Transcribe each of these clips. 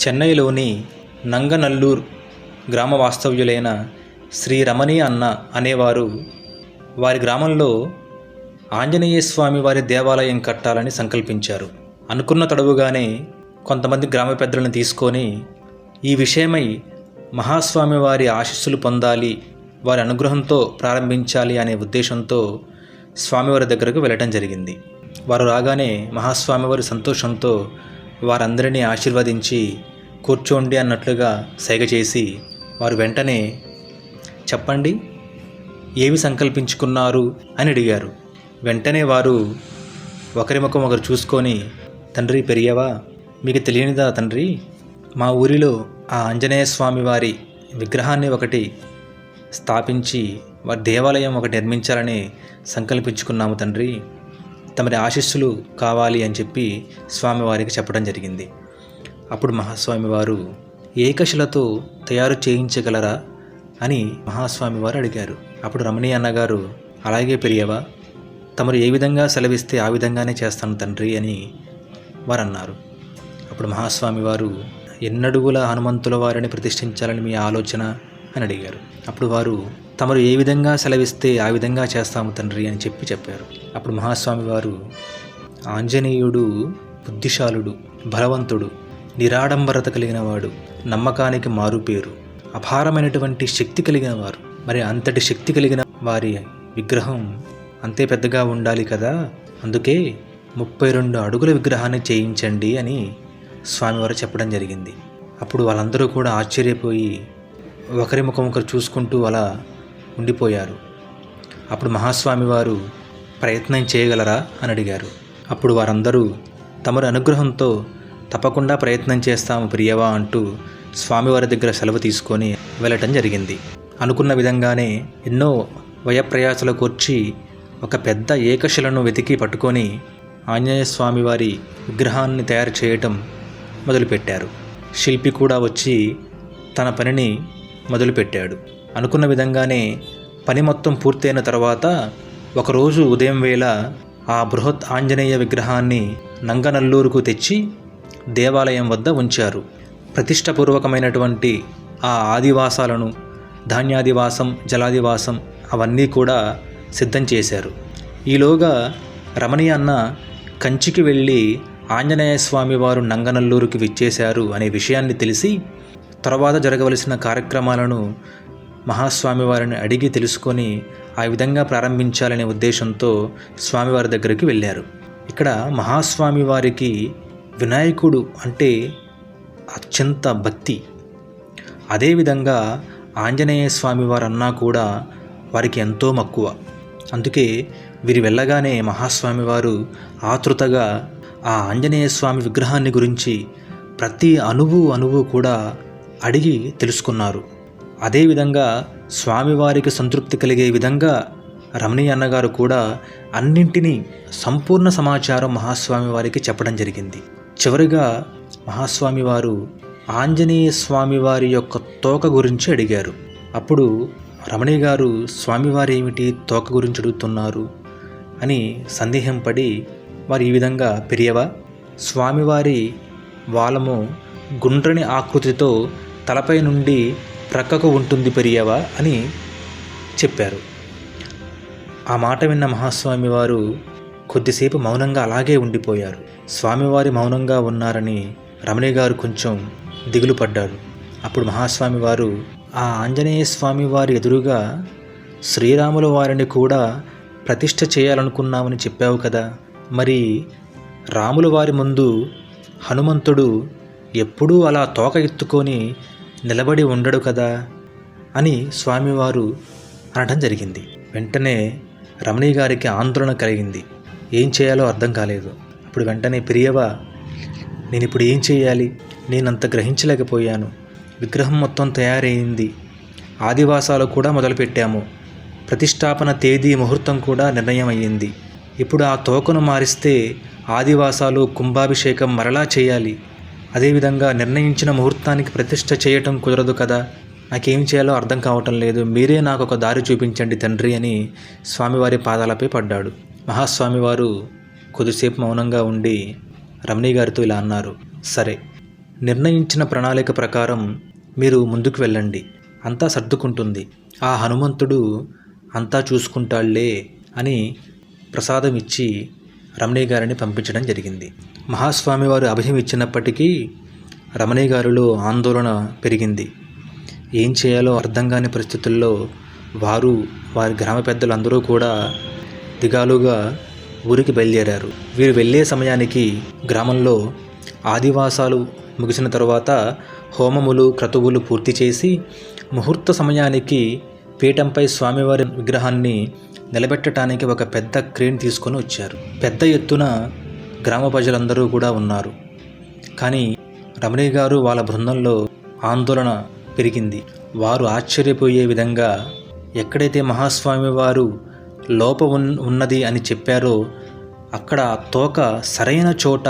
చెన్నైలోని నంగనల్లూర్ గ్రామ వాస్తవ్యులైన శ్రీ రమణి అన్న అనేవారు వారి గ్రామంలో ఆంజనేయ స్వామి వారి దేవాలయం కట్టాలని సంకల్పించారు. అనుకున్న తడవుగానే కొంతమంది గ్రామ పెద్దలను తీసుకొని ఈ విషయమై మహాస్వామి వారి ఆశీస్సులు పొందాలి వారి అనుగ్రహంతో ప్రారంభించాలి అనే ఉద్దేశంతో స్వామివారి దగ్గరకు వెళ్ళటం జరిగింది. వారు రాగానే మహాస్వామి వారి సంతోషంతో వారందరినీ ఆశీర్వదించి కూర్చోండి అన్నట్లుగా సైగ చేసి వారు వెంటనే చెప్పండి ఏమి సంకల్పించుకున్నారు? అని అడిగారు. వెంటనే వారు ఒకరి ముఖం ఒకరు చూసుకొని తండ్రి పెరియవా మీకు తెలియనిదా తండ్రి? మా ఊరిలో ఆ ఆంజనేయ స్వామి వారి విగ్రహాన్ని ఒకటి స్థాపించి వారి దేవాలయం ఒకటి నిర్మించాలని సంకల్పించుకున్నాము తండ్రి. తమరి ఆశీస్సులు కావాలి అని చెప్పి స్వామివారికి చెప్పడం జరిగింది. అప్పుడు మహాస్వామి వారు ఏకశిలతో తయారు చేయించగలరా? అని మహాస్వామి వారు అడిగారు. అప్పుడు రమణి అన్నగారు అలాగే పెరియవా తమరు ఏ విధంగా సెలవిస్తే ఆ విధంగానే చేస్తాను తండ్రి అని వారు అన్నారు అప్పుడు మహాస్వామి వారు ఎన్నడుగుల హనుమంతుల వారిని ప్రతిష్ఠించాలని మీ ఆలోచన? అని అడిగారు. అప్పుడు వారు తమరు ఏ విధంగా సెలవిస్తే ఆ విధంగా చేస్తాము తండ్రి అని చెప్పి చెప్పారు. అప్పుడు మహాస్వామి వారు ఆంజనేయుడు బుద్ధిశాలుడు బలవంతుడు నిరాడంబరత కలిగినవాడు నమ్మకానికి మారుపేరు అపారమైనటువంటి శక్తి కలిగిన వారు. మరి అంతటి శక్తి కలిగిన వారి విగ్రహం అంతే పెద్దగా ఉండాలి కదా? అందుకే ముప్పై రెండు అడుగుల విగ్రహాన్ని చేయించండి అని స్వామివారు చెప్పడం జరిగింది. అప్పుడు వాళ్ళందరూ కూడా ఆశ్చర్యపోయి ఒకరి ముఖం ఒకరు చూసుకుంటూ అలా ఉండిపోయారు. అప్పుడు మహాస్వామి వారు ప్రయత్నం చేయగలరా? అని అడిగారు. అప్పుడు వారందరూ తమరి అనుగ్రహంతో తప్పకుండా ప్రయత్నం చేస్తాము ప్రియవా అంటూ స్వామివారి దగ్గర సెలవు తీసుకొని వెళ్ళటం జరిగింది. అనుకున్న విధంగానే ఎన్నో వయప్రయాసలు వచ్చి ఒక పెద్ద ఏకశిలను వెతికి పట్టుకొని ఆంజనేయ స్వామివారి విగ్రహాన్ని తయారు చేయటం మొదలుపెట్టారు. శిల్పి కూడా వచ్చి తన పనిని మొదలుపెట్టాడు. అనుకున్న విధంగానే పని మొత్తం పూర్తయిన తర్వాత ఒకరోజు ఉదయం వేళ ఆ బృహత్ ఆంజనేయ విగ్రహాన్ని నంగనల్లూరుకు తెచ్చి దేవాలయం వద్ద ఉంచారు. ప్రతిష్టపూర్వకమైనటువంటి ఆ ఆదివాసాలను ధాన్యాదివాసం జలాదివాసం అవన్నీ కూడా సిద్ధం చేశారు. ఈలోగా రమణి అన్న కంచికి వెళ్ళి ఆంజనేయ స్వామి వారు నంగనల్లూరుకి విచ్చేశారు అనే విషయాన్ని తెలిసి తర్వాత జరగవలసిన కార్యక్రమాలను మహాస్వామి వారిని అడిగి తెలుసుకొని ఆ విధంగా ప్రారంభించాలనే ఉద్దేశంతో స్వామివారి దగ్గరికి వెళ్ళారు. ఇక్కడ మహాస్వామి వారికి వినాయకుడు అంటే అత్యంత భక్తి. అదేవిధంగా ఆంజనేయ స్వామి వారు అన్నా కూడా వారికి ఎంతో మక్కువ. అందుకే వీరు వెళ్ళగానే మహాస్వామి వారు ఆతృతగా ఆ ఆంజనేయ స్వామి విగ్రహాన్ని గురించి ప్రతి అణువు అణువు కూడా అడిగి తెలుసుకున్నారు. అదేవిధంగా స్వామివారికి సంతృప్తి కలిగే విధంగా రమణీ అన్నగారు కూడా అన్నింటినీ సంపూర్ణ సమాచారం మహాస్వామి వారికి చెప్పడం జరిగింది. చివరిగా మహాస్వామి వారు ఆంజనేయ స్వామి వారి యొక్క తోక గురించి అడిగారు. అప్పుడు రమణి గారు స్వామివారు ఏమిటి తోక గురించి అడుగుతున్నారు? అని సందేహం పడి వారు ఈ విధంగా పెరియవా స్వామివారి వాలము గుండ్రని ఆకృతితో తలపై నుండి ప్రక్కకు ఉంటుంది పెరియవా అని చెప్పారు. ఆ మాట విన్న మహాస్వామి వారు కొద్దిసేపు మౌనంగా అలాగే ఉండిపోయారు. స్వామివారి మౌనంగా ఉన్నారని రమణి గారు కొంచెం దిగులు పడ్డారు. అప్పుడు మహాస్వామి వారు ఆ ఆంజనేయ స్వామి వారి ఎదురుగా శ్రీరాముల వారిని కూడా ప్రతిష్ఠ చేయాలనుకున్నామని చెప్పావు కదా. మరి రాముల వారి ముందు హనుమంతుడు ఎప్పుడూ అలా తోక ఎత్తుకొని నిలబడి ఉండడు కదా అని స్వామివారు అనడం జరిగింది. వెంటనే రమణి గారికి ఆందోళన కలిగింది. ఏం చేయాలో అర్థం కాలేదు. అప్పుడు వెంటనే ప్రియవా నేను ఇప్పుడు ఏం చేయాలి? నేనంత గ్రహించలేకపోయాను. విగ్రహం మొత్తం తయారైంది. ఆదివాసాలు కూడా మొదలుపెట్టాము. ప్రతిష్టాపన తేదీ ముహూర్తం కూడా నిర్ణయం అయ్యింది ఇప్పుడు ఆ తోకను మారిస్తే ఆదివాసాలు కుంభాభిషేకం మరలా చేయాలి. అదేవిధంగా నిర్ణయించిన ముహూర్తానికి ప్రతిష్ట చేయటం కుదరదు కదా. నాకేం చేయాలో అర్థం కావటం లేదు. మీరే నాకు ఒక దారి చూపించండి తండ్రి అని స్వామివారి పాదాలపై పడ్డాడు. మహాస్వామివారు కొద్దిసేపు మౌనంగా ఉండి రమణి గారితో ఇలా అన్నారు. సరే నిర్ణయించిన ప్రణాళిక ప్రకారం మీరు ముందుకు వెళ్ళండి. అంతా సర్దుకుంటుంది. ఆ హనుమంతుడు అంతా చూసుకుంటాళ్ళే అని ప్రసాదం ఇచ్చి రమణయ్య గారిని పంపించడం జరిగింది. మహాస్వామి వారు అభయం ఇచ్చినప్పటికీ రమణయ్య గారిలో ఆందోళన పెరిగింది. ఏం చేయాలో అర్థం కాని పరిస్థితుల్లో వారు వారి గ్రామ పెద్దలందరూ కూడా దిగాలుగా ఊరికి బయలుదేరారు. వీరు వెళ్ళే సమయానికి గ్రామంలో ఆదివాసాలు ముగిసిన తర్వాత హోమములు క్రతువులు పూర్తి చేసి ముహూర్త సమయానికి పీఠంపై స్వామివారి విగ్రహాన్ని నిలబెట్టడానికి ఒక పెద్ద క్రేన్ తీసుకొని వచ్చారు. పెద్ద ఎత్తున గ్రామ ప్రజలందరూ కూడా ఉన్నారు. కానీ రమణి గారు వాళ్ళ బృందంలో ఆందోళన పెరిగింది. వారు ఆశ్చర్యపోయే విధంగా ఎక్కడైతే మహాస్వామి వారు లోప ఉన్- ఉన్నది అని చెప్పారో అక్కడ తోక సరైన చోట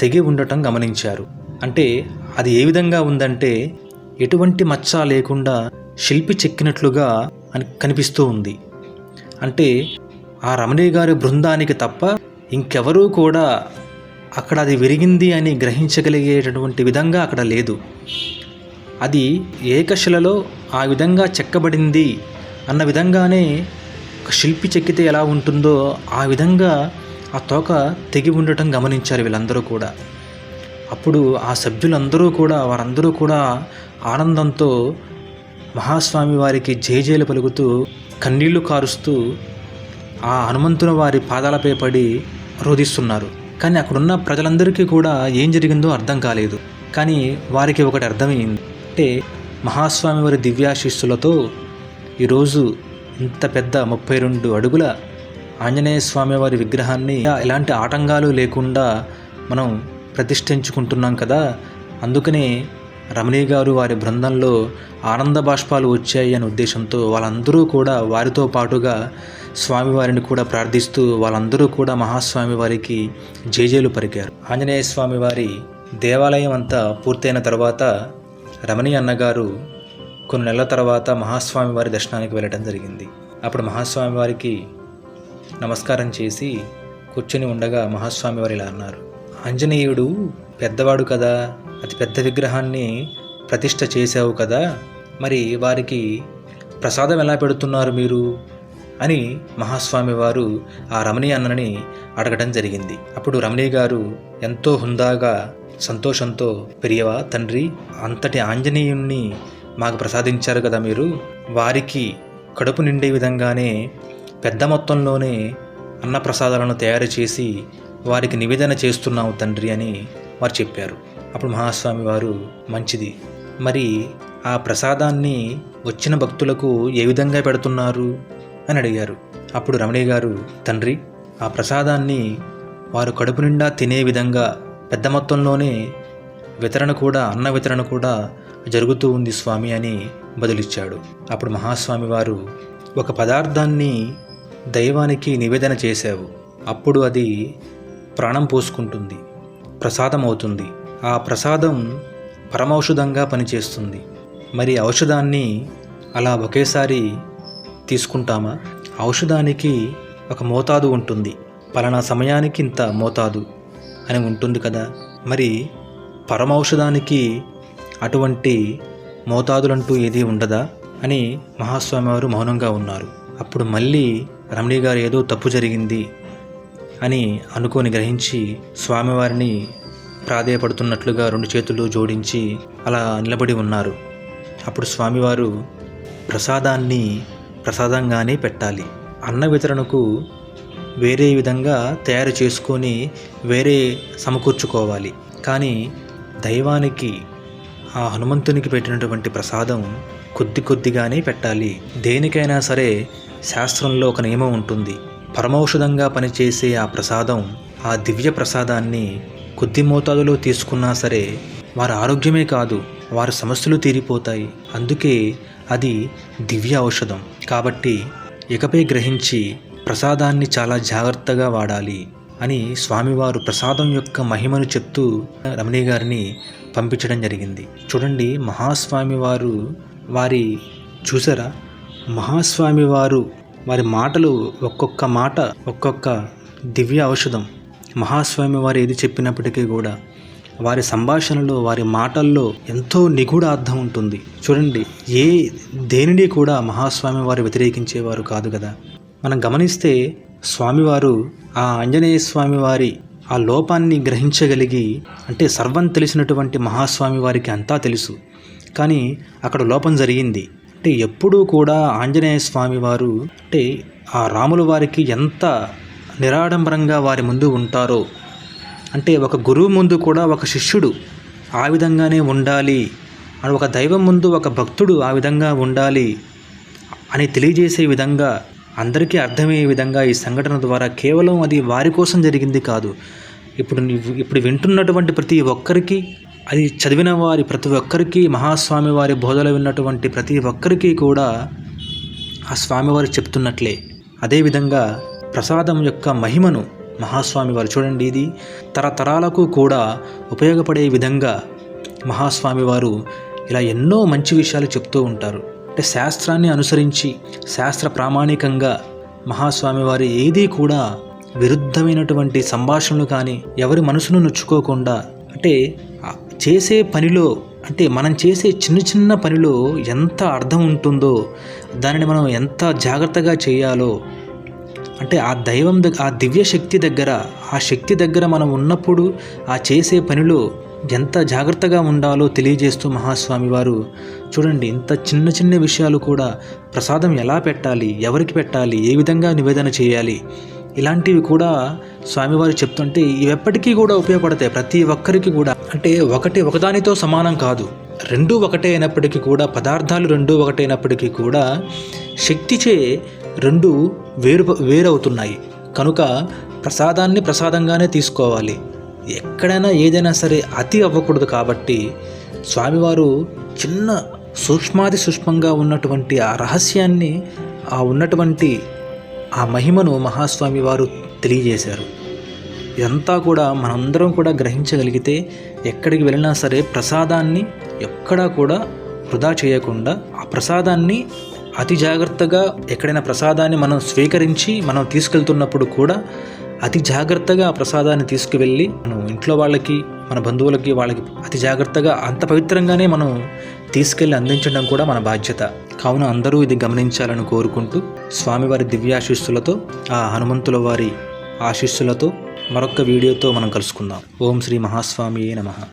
తెగి ఉండటం గమనించారు. అంటే అది ఏ విధంగా ఉందంటే ఎటువంటి మచ్చ లేకుండా శిల్పి చెక్కినట్లుగా అని కనిపిస్తూ ఉంది. అంటే ఆ రమణి గారి బృందానికి తప్ప ఇంకెవరూ కూడా అక్కడ అది విరిగింది అని గ్రహించగలిగేటటువంటి విధంగా అక్కడ లేదు. అది ఏకశిలలో ఆ విధంగా చెక్కబడింది అన్న విధంగానే ఒక శిల్పి చెక్కితే ఎలా ఉంటుందో ఆ విధంగా ఆ తోక తెగి ఉండటం గమనించారు వీళ్ళందరూ కూడా. అప్పుడు ఆ సభ్యులందరూ కూడా వారందరూ కూడా ఆనందంతో మహాస్వామి వారికి జేజేలు పలుకుతూ కన్నీళ్ళు కారుస్తూ ఆ హనుమంతుని వారి పాదాలపై పడి రోధిస్తున్నారు. కానీ అక్కడున్న ప్రజలందరికీ కూడా ఏం జరిగిందో అర్థం కాలేదు. కానీ వారికి ఒకటి అర్థమైంది. అంటే మహాస్వామి వారి దివ్యాశిస్సులతో ఈరోజు ఇంత పెద్ద ముప్పై రెండు అడుగుల ఆంజనేయ స్వామి వారి విగ్రహాన్ని ఎలాంటి ఆటంకాలు లేకుండా మనం ప్రతిష్ఠించుకుంటున్నాం కదా? అందుకనే రమణి గారు వారి బృందంలో ఆనంద బాష్పాలు వచ్చాయి అనే ఉద్దేశంతో వాళ్ళందరూ కూడా వారితో పాటుగా స్వామివారిని కూడా ప్రార్థిస్తూ వాళ్ళందరూ కూడా మహాస్వామి వారికి జేజేలు పరికారు. ఆంజనేయ స్వామి వారి దేవాలయం అంతా పూర్తయిన తర్వాత రమణి అన్నగారు కొన్ని నెలల తర్వాత మహాస్వామి వారి దర్శనానికి వెళ్ళడం జరిగింది. అప్పుడు మహాస్వామి వారికి నమస్కారం చేసి కూర్చొని ఉండగా మహాస్వామి వారు ఇలా అన్నారు. ఆంజనేయుడు పెద్దవాడు కదా అతి పెద్ద విగ్రహాన్ని ప్రతిష్ట చేశావు కదా మరి వారికి ప్రసాదం ఎలా పెడుతున్నారు మీరు? అని మహాస్వామి వారు ఆ రమణి అన్నని అడగడం జరిగింది. అప్పుడు రమణి గారు ఎంతో హుందాగా సంతోషంతో పెరియవా తండ్రి అంతటి ఆంజనేయుణ్ణి మాకు ప్రసాదించారు కదా మీరు. వారికి కడుపు నిండే విధంగానే పెద్ద మొత్తంలోనే అన్నప్రసాదాలను తయారు చేసి వారికి నివేదన చేస్తున్నావు తండ్రి అని వారు చెప్పారు. అప్పుడు మహాస్వామి వారు మంచిది. మరి ఆ ప్రసాదాన్ని వచ్చిన భక్తులకు ఏ విధంగా పెడుతున్నారు? అని అడిగారు. అప్పుడు రమణయ్య గారు తండ్రి ఆ ప్రసాదాన్ని వారు కడుపు నిండా తినే విధంగా పెద్ద మొత్తంలోనే వితరణ కూడా అన్న వితరణ కూడా జరుగుతూ ఉంది స్వామి అని బదులిచ్చాడు. అప్పుడు మహాస్వామి వారు ఒక పదార్థాన్ని దైవానికి నివేదన చేశావు. అప్పుడు అది ప్రాణం పోసుకుంటుంది ప్రసాదం అవుతుంది ఆ ప్రసాదం పరమౌషధంగా పనిచేస్తుంది. మరి ఔషధాన్ని అలా ఒకేసారి తీసుకుంటామా? ఔషధానికి ఒక మోతాదు ఉంటుంది. పలానా సమయానికి ఇంత మోతాదు అని ఉంటుంది కదా. మరి పరమౌషధానికి అటువంటి మోతాదులంటూ ఏదీ ఉండదా? అని మహాస్వామి వారు మౌనంగా ఉన్నారు. అప్పుడు మళ్ళీ రమణి గారు ఏదో తప్పు జరిగింది అని అనుకోని గ్రహించి స్వామివారిని ప్రాధేయపడుతున్నట్లుగా రెండు చేతులు జోడించి అలా నిలబడి ఉన్నారు. అప్పుడు స్వామివారు ప్రసాదాన్ని ప్రసాదంగానే పెట్టాలి. అన్న వితరణకు వేరే విధంగా తయారు చేసుకొని వేరే సమకూర్చుకోవాలి. కానీ దైవానికి ఆ హనుమంతునికి పెట్టినటువంటి ప్రసాదం కొద్ది కొద్దిగానే పెట్టాలి. దేనికైనా సరే శాస్త్రంలో ఒక నియమం ఉంటుంది. పరమౌషధంగా పనిచేసే ఆ ప్రసాదం ఆ దివ్య ప్రసాదాన్ని కొద్ది మోతాదులో తీసుకున్నా సరే వారి ఆరోగ్యమే కాదు వారి సమస్యలు తీరిపోతాయి. అందుకే అది దివ్య ఔషధం. కాబట్టి ఇకపై గ్రహించి ప్రసాదాన్ని చాలా జాగ్రత్తగా వాడాలి అని స్వామివారు ప్రసాదం యొక్క మహిమను చెప్తూ రమణి గారిని పంపించడం జరిగింది. చూడండి మహాస్వామి వారు వారి చూసారా? మహాస్వామి వారు వారి మాటలు ఒక్కొక్క మాట ఒక్కొక్క దివ్య ఔషధం. మహాస్వామి వారు ఏది చెప్పినప్పటికీ కూడా వారి సంభాషణలో వారి మాటల్లో ఎంతో నిగూఢ అర్థం ఉంటుంది. చూడండి ఏ దేనిని కూడా మహాస్వామి వారు వ్యతిరేకించేవారు కాదు కదా. మనం గమనిస్తే స్వామివారు ఆ ఆంజనేయ స్వామి వారి ఆ లోపాన్ని గ్రహించగలిగి అంటే సర్వం తెలిసినటువంటి మహాస్వామి వారికి అంతా తెలుసు. కానీ అక్కడ లోపం జరిగింది. అంటే ఎప్పుడూ కూడా ఆంజనేయ స్వామి వారు అంటే ఆ రాముల వారికి ఎంత నిరాడంబరంగా వారి ముందు ఉంటారో. అంటే ఒక గురువు ముందు కూడా ఒక శిష్యుడు ఆ విధంగానే ఉండాలి. అని ఒక దైవం ముందు ఒక భక్తుడు ఆ విధంగా ఉండాలి అని తెలియజేసే విధంగా అందరికీ అర్థమయ్యే విధంగా ఈ సంఘటన ద్వారా కేవలం అది వారి కోసం జరిగింది కాదు. ఇప్పుడు ఇప్పుడు వింటున్నటువంటి ప్రతి ఒక్కరికి అది చదివిన వారి ప్రతి ఒక్కరికి మహాస్వామి వారి బోధలు విన్నటువంటి ప్రతి ఒక్కరికి కూడా ఆ స్వామివారు చెప్తున్నట్లే. అదేవిధంగా ప్రసాదం యొక్క మహిమను మహాస్వామి వారు చూడండి. ఇది తరతరాలకు కూడా ఉపయోగపడే విధంగా మహాస్వామి వారు ఇలా ఎన్నో మంచి విషయాలు చెప్తూ ఉంటారు. అంటే శాస్త్రాన్ని అనుసరించి శాస్త్ర ప్రామాణికంగా మహాస్వామి వారి ఏదీ కూడా విరుద్ధమైనటువంటి సంభాషణలు కానీ ఎవరి మనసును నొచ్చుకోకుండా అంటే చేసే పనిలో అంటే మనం చేసే చిన్న చిన్న పనిలో ఎంత అర్థం ఉంటుందో దానిని మనం ఎంత జాగ్రత్తగా చేయాలో అంటే ఆ దైవం దగ్గర ఆ దివ్య శక్తి దగ్గర ఆ శక్తి దగ్గర మనం ఉన్నప్పుడు ఆ చేసే పనిలో ఎంత జాగ్రత్తగా ఉండాలో తెలియజేస్తూ మహాస్వామి వారు చూడండి ఇంత చిన్న చిన్న విషయాలు కూడా ప్రసాదం ఎలా పెట్టాలి ఎవరికి పెట్టాలి ఏ విధంగా నివేదన చేయాలి ఇలాంటివి కూడా స్వామివారు చెప్తుంటే ఇవి ఎప్పటికీ కూడా ఉపయోగపడతాయి. ప్రతి ఒక్కరికి కూడా. అంటే ఒకటి ఒకదానితో సమానం కాదు. రెండు ఒకటే అయినప్పటికీ కూడా పదార్థాలు రెండూ ఒకటే అయినప్పటికీ కూడా శక్తిచే రెండు వేరు వేరవుతున్నాయి. కనుక ప్రసాదాన్ని ప్రసాదంగానే తీసుకోవాలి. ఎక్కడైనా ఏదైనా సరే అతి అవ్వకూడదు కాబట్టి స్వామివారు చిన్న సూక్ష్మాది సూక్ష్మంగా ఉన్నటువంటి ఆ రహస్యాన్ని ఆ ఉన్నటువంటి ఆ మహిమను మహాస్వామి వారు తెలియజేశారు. ఇదంతా కూడా మనందరం కూడా గ్రహించగలిగితే ఎక్కడికి వెళ్ళినా సరే ప్రసాదాన్ని ఎక్కడా కూడా వృధా చేయకుండా ఆ ప్రసాదాన్ని అతి జాగ్రత్తగా ఎక్కడైనా ప్రసాదాన్ని మనం స్వీకరించి మనం తీసుకెళ్తున్నప్పుడు కూడా అతి జాగ్రత్తగా ఆ ప్రసాదాన్ని తీసుకువెళ్ళి మనం ఇంట్లో వాళ్ళకి మన బంధువులకి వాళ్ళకి అతి జాగ్రత్తగా అంత పవిత్రంగానే మనం తీసుకెళ్ళి అందించడం కూడా మన బాధ్యత. కావున అందరూ ఇది గమనించాలని కోరుకుంటూ స్వామివారి దివ్యాశిస్సులతో ఆ హనుమంతుల వారి ఆశీస్సులతో మరొక వీడియోతో మనం కలుసుకుందాం. ఓం శ్రీ మహాస్వామియే నమః.